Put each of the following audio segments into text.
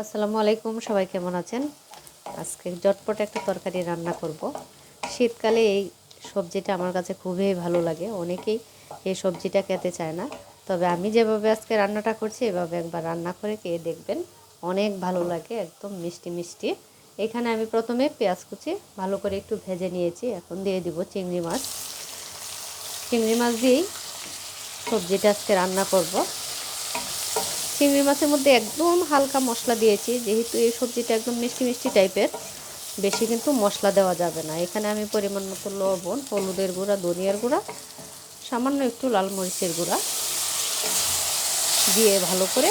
আসসালামু আলাইকুম, সবাই কেমন আছেন? আজকে জটপট একটা তরকারি রান্না করব। শীতকালে এই সবজিটা আমার কাছে খুবই ভালো লাগে। অনেকেই এই সবজিটা খেতে চায় না। তবে আমি যেভাবে আজকে রান্নাটা করছি, এভাবে একবার রান্না করে খেয়ে দেখবেন। অনেক ভালো লাগে, একদম মিষ্টি মিষ্টি। এখানে আমি প্রথমে পেঁয়াজ কুচি ভালো করে একটু ভেজে নিয়েছি। এখন দিয়ে দিব চিংড়ি মাছ। চিংড়ি মাছ দিয়েই সবজিটা আজকে রান্না করব। চিংড়ি মাছের মধ্যে একদম হালকা মশলা দিয়েছি, যেহেতু এই সবজিটা একদম মিষ্টি মিষ্টি টাইপের, বেশি কিন্তু মশলা দেওয়া যাবে না। এখানে আমি পরিমাণ মতো লবণ, হলুদের গুঁড়া, ধনিয়ার গুঁড়া, সামান্য একটু লাল মরিচের গুঁড়া দিয়ে ভালো করে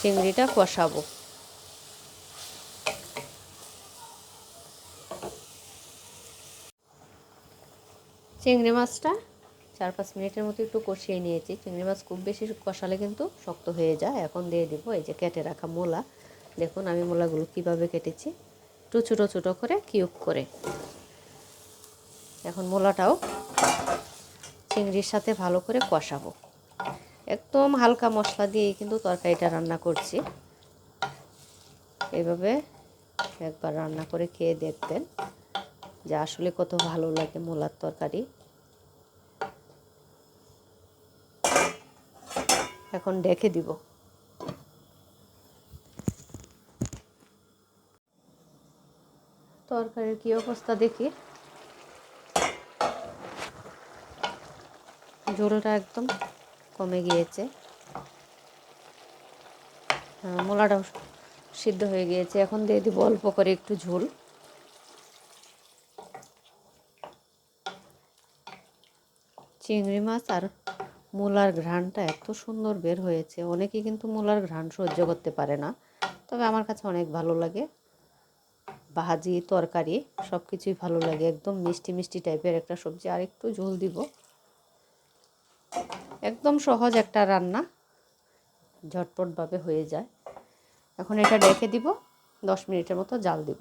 চিংড়িটা কষাবো। চিংড়ি মাছটা চার পাঁচ মিনিটের মতো একটু কষিয়ে নিয়েছি। চিংড়ি মাছ খুব বেশি কষালে কিন্তু শক্ত হয়ে যায়। এখন দিয়ে দিব এই যে কেটে রাখা মোলা। দেখুন আমি মোলাগুলো কীভাবে কেটেছি। একটু ছোটো ছোটো করে, কিউব করে। এখন মোলাটাও চিংড়ির সাথে ভালো করে কষাবো। একদম হালকা মশলা দিয়ে কিন্তু তরকারিটা রান্না করছি। এভাবে একবার রান্না করে খেয়ে দেখবেন যে আসলে কত ভালো লাগে মোলার তরকারি। এখন ডেকে দিব। তরকারির কি অবস্থা দেখি? ঝোলটা একদম কমে গিয়েছে। হ্যাঁ, মোলাটাও সিদ্ধ হয়ে গিয়েছে। এখন দিয়ে দিব অল্প করে একটু ঝোল। চিংড়ি মাছ আর মূলার ঘ্রাণটা এত সুন্দর বের হয়েছে। অনেকেই কিন্তু মূলার ঘ্রাণ সহ্য করতে পারে না। তবে আমার কাছে অনেক ভালো লাগে। ভাজি, তরকারি সব কিছুই ভালো লাগে। একদম মিষ্টি মিষ্টি টাইপের একটা সবজি। আর একটু ঝোল দিব। একদম সহজ একটা রান্না। ঝটপটভাবে হয়ে যায়। এখন এটা রেখে দিব। দশ মিনিটের মতো জাল দিব।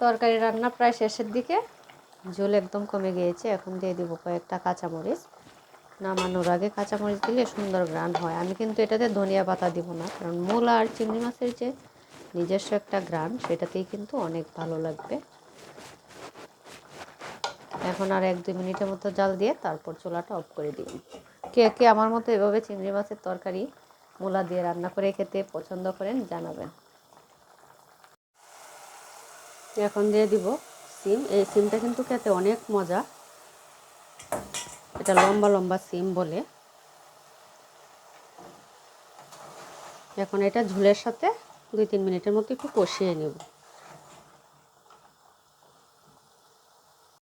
তরকারি রান্না প্রায় শেষের দিকে। ঝোল একদম কমে গিয়েছে, এখন দিয়ে দিব কয়েকটা কাঁচামরিচ। নামানোর আগে কাঁচামরিচ দিলে সুন্দর গ্রান হয়। আমি কিন্তু এটাতে ধনিয়া পাতা দিব না, কারণ মূলা আর চিংড়ি মাছের যে নিজস্ব একটা গ্রান, সেটাতেই কিন্তু অনেক ভালো লাগবে। এখন আর এক দুই মিনিটের মতো জাল দিয়ে তারপর চুলাটা অফ করে দিব কে কে আমার মতো এভাবে চিংড়ি মাছের তরকারি মূলা দিয়ে রান্না করে খেতে পছন্দ করেন, জানাবেন। এখন দিয়ে দিব সিম, এই সিমটা কিন্তু খেতে অনেক মজা। এটা লম্বা লম্বা সিম বলে। এখন এটা ঝুলের সাথে দুই, তিন মিনিটের মতো একটু কষিয়ে নেব।